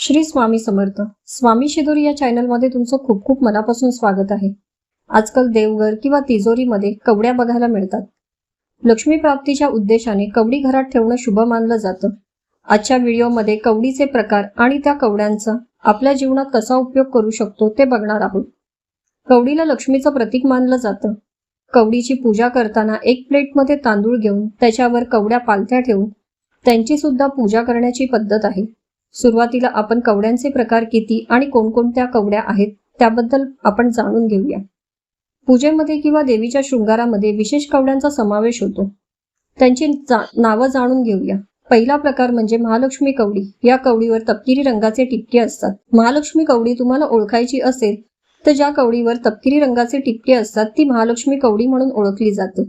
श्री स्वामी समर्थ. स्वामी शिदोरी या चॅनलमध्ये तुमचं खूप खूप मनापासून स्वागत आहे. आजकाल देवघर किंवा तिजोरीमध्ये कवड्या बघायला मिळतात. लक्ष्मी प्राप्तीच्या उद्देशाने कवडी घरात ठेवणं शुभ मानलं जातं. आजच्या व्हिडिओमध्ये कवडीचे प्रकार आणि त्या कवड्यांचा आपल्या जीवनात कसा उपयोग करू शकतो ते बघणार आहोत. कवडीला लक्ष्मीचं प्रतीक मानलं जातं. कवडीची पूजा करताना एक प्लेटमध्ये तांदूळ घेऊन त्याच्यावर कवड्या पालथ्या ठेवून त्यांची सुद्धा पूजा करण्याची पद्धत आहे. सुरुवातीला आपण कवड्यांचे प्रकार किती आणि कोणकोणत्या कवड्या आहेत त्याबद्दल आपण जाणून घेऊया. पूजेमध्ये किंवा देवीच्या शृंगारामध्ये विशेष कवड्यांचा समावेश होतो. त्यांची जा नावं जाणून घेऊया. पहिला प्रकार म्हणजे महालक्ष्मी कवडी. या कवडीवर तपकिरी रंगाचे टिपके असतात. महालक्ष्मी कवडी तुम्हाला ओळखायची असेल तर ज्या कवडीवर तपकिरी रंगाचे टिपके असतात ती महालक्ष्मी कवडी म्हणून ओळखली जाते.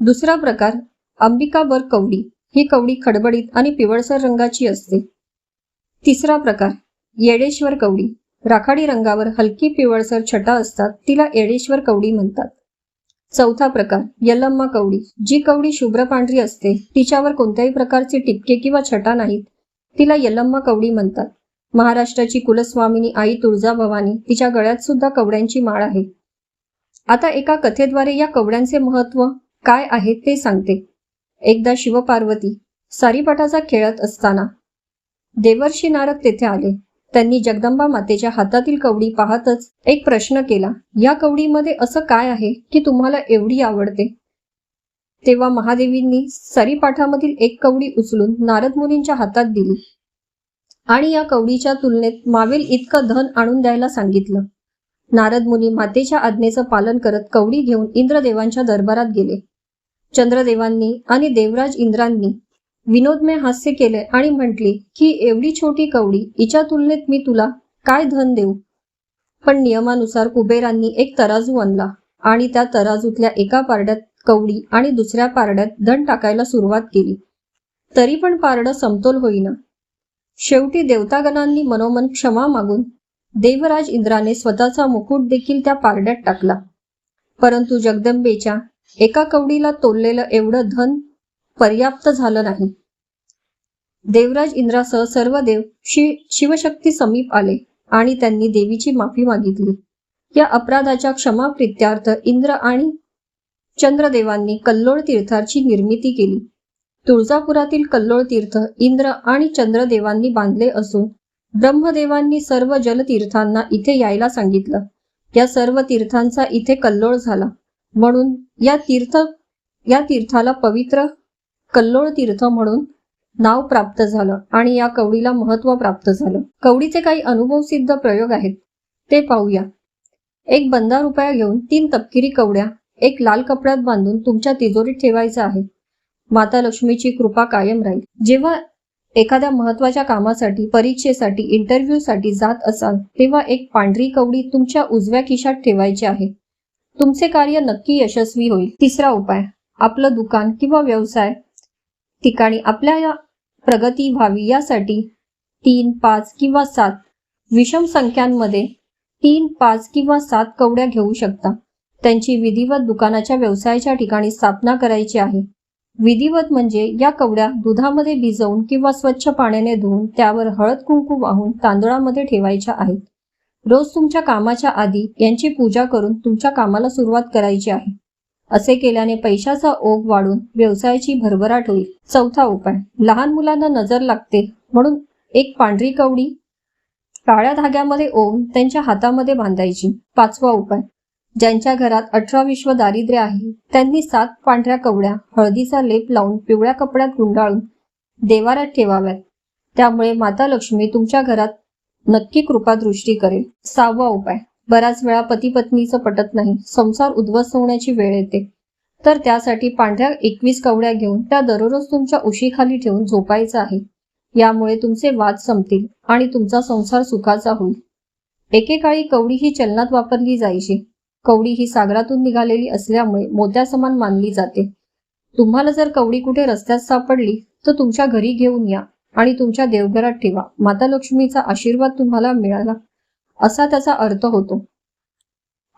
दुसरा प्रकार अंबिकाबर कवडी. ही कवडी खडबडीत आणि पिवळसर रंगाची असते. तिसरा प्रकार येडेश्वर कवडी. राखाडी रंगावर हलकी पिवळसर छटा असतात तिला येडेश्वर कवडी म्हणतात. चौथा प्रकार यलम्मा कवडी. जी कवडी शुभ्र पांढरी असते तिच्यावर कोणत्याही प्रकारचे टिपके किंवा छटा नाहीत. तिला यलम्मा कवडी म्हणतात. महाराष्ट्राची कुलस्वामिनी आई तुळजाभवानी तिच्या गळ्यात सुद्धा कवड्यांची माळ आहे. आता एका कथेद्वारे या कवड्यांचे महत्त्व काय आहे ते सांगते. एकदा शिवपार्वती सारीपाटाचा खेळत असताना देवर्षी नारक तेथे आले. त्यांनी जगदंबा मातेच्या हातातील कवडी पाहतच एक प्रश्न केला या कवडीमध्ये असं काय आहे की तुम्हाला एवढी आवडते? तेव्हा महादेवींनी सरीपाठामधील एक कवडी उचलून नारद मुनींच्या हातात दिली आणि या कवडीच्या तुलनेत मावेल इतकं धन आणून द्यायला सांगितलं. नारद मुनी मातेच्या आज्ञेचं पालन करत कवडी घेऊन इंद्रदेवांच्या दरबारात गेले. चंद्रदेवांनी आणि देवराज इंद्रांनी विनोदने हास्य केले आणि म्हटली की एवढी छोटी कवडी हिच्या तुलनेत मी तुला काय धन देऊ? पण नियमानुसार कुबेरांनी एक तराजू आणला आणि त्या तराजूतल्या एका पारड्यात कवडी आणि दुसऱ्या पारड्यात धन टाकायला सुरुवात केली. तरी पण पारडं समतोल होईना. शेवटी देवतागणांनी मनोमन क्षमा मागून देवराज इंद्राने स्वतःचा मुकुट देखील त्या पारड्यात टाकला. परंतु जगदंबेच्या एका कवडीला तोललेलं एवढं धन पर्याप्त झालं नाही. देवराज इंद्रासह सर्व देव शि शिवशक्ती समीप आले आणि त्यांनी देवीची माफी मागितली. या अपराधाच्या क्षमा प्रित्यार्थ इंद्र आणि चंद्रदेवांनी कल्लोळ तीर्थाची निर्मिती केली. तुळजापुरातील कल्लोळ तीर्थ इंद्र आणि चंद्रदेवांनी बांधले असून ब्रह्मदेवांनी सर्व जलतीर्थांना इथे यायला सांगितलं. या सर्व तीर्थांचा इथे कल्लोळ झाला. म्हणून या तीर्थ या तीर्थाला पवित्र कल्लोळ तीर्थ म्हणून नाव प्राप्त झालं आणि या कवडीला महत्त्व प्राप्त झालं. कवडीचे काही अनुभव सिद्ध प्रयोग आहेत. ते पाहूया. एक बंदा रुपया घेऊन तीन तपकिरी कवड्या एक लाल कपड्यात बांधून तुमच्या तिजोरीत ठेवायचं आहे. माता लक्ष्मीची कृपा कायम राहील. जेव्हा एखाद्या महत्त्वाच्या कामासाठी परीक्षेसाठी इंटरव्ह्यूसाठी जात असाल तेव्हा एक पांढरी कवडी तुमच्या उजव्या खिशात ठेवायची आहे. तुमचे कार्य नक्की यशस्वी होईल. तिसरा उपाय. आपलं दुकान किंवा व्यवसाय ठिकाणी आपल्या या प्रगती व्हावी यासाठी तीन पाच किंवा सात विषम संख्यांमध्ये तीन पाच किंवा सात कवड्या घेऊ शकता. त्यांची विधिवत दुकानाच्या व्यवसायाच्या ठिकाणी स्थापना करायची आहे. विधिवत म्हणजे या कवड्या दुधामध्ये भिजवून किंवा स्वच्छ पाण्याने धुवून त्यावर हळद कुंकू वाहून तांदळामध्ये ठेवायच्या आहेत. रोज तुमच्या कामाच्या आधी यांची पूजा करून तुमच्या कामाला सुरुवात करायची आहे. असे केल्याने पैशाचा ओघ वाढून व्यवसायाची भरभराट होईल. चौथा उपाय लहान मुलांना नजर लागते म्हणून एक पांढरी कवडी काळ्या धाग्यामध्ये ओवून त्यांच्या हातामध्ये बांधायची. पाचवा उपाय ज्यांच्या घरात अठरा विश्व दारिद्र्य आहे त्यांनी सात पांढऱ्या कवड्या हळदीचा लेप लावून पिवळ्या कपड्यात गुंडाळून देवाऱ्यात ठेवाव्यात. त्यामुळे माता लक्ष्मी तुमच्या घरात नक्की कृपादृष्टी करेल. सहावा उपाय बऱ्याच वेळा पती पत्नीचं पटत नाही. संसार उद्ध्वस्त होण्याची वेळ येते. तर त्यासाठी पांढऱ्या एकवीस कवड्या घेऊन त्या दररोज तुमच्या उशीखाली ठेवून झोपायचं आहे. यामुळे तुमचे वाद संपतील आणि तुमचा संसार सुखाचा होईल. एकेकाळी कवडी ही चलनात वापरली जायची. कवडी ही सागरातून निघालेली असल्यामुळे मोत्यासमान मानली जाते. तुम्हाला जर कवडी कुठे रस्त्यात सापडली तर तुमच्या घरी घेऊन या आणि तुमच्या देवघरात ठेवा. माता लक्ष्मीचा आशीर्वाद तुम्हाला मिळाला. असा त्याचा अर्थ होतो.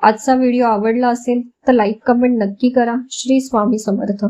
आजचा व्हिडिओ आवडला असेल तर लाईक कमेंट नक्की करा. श्री स्वामी समर्थ.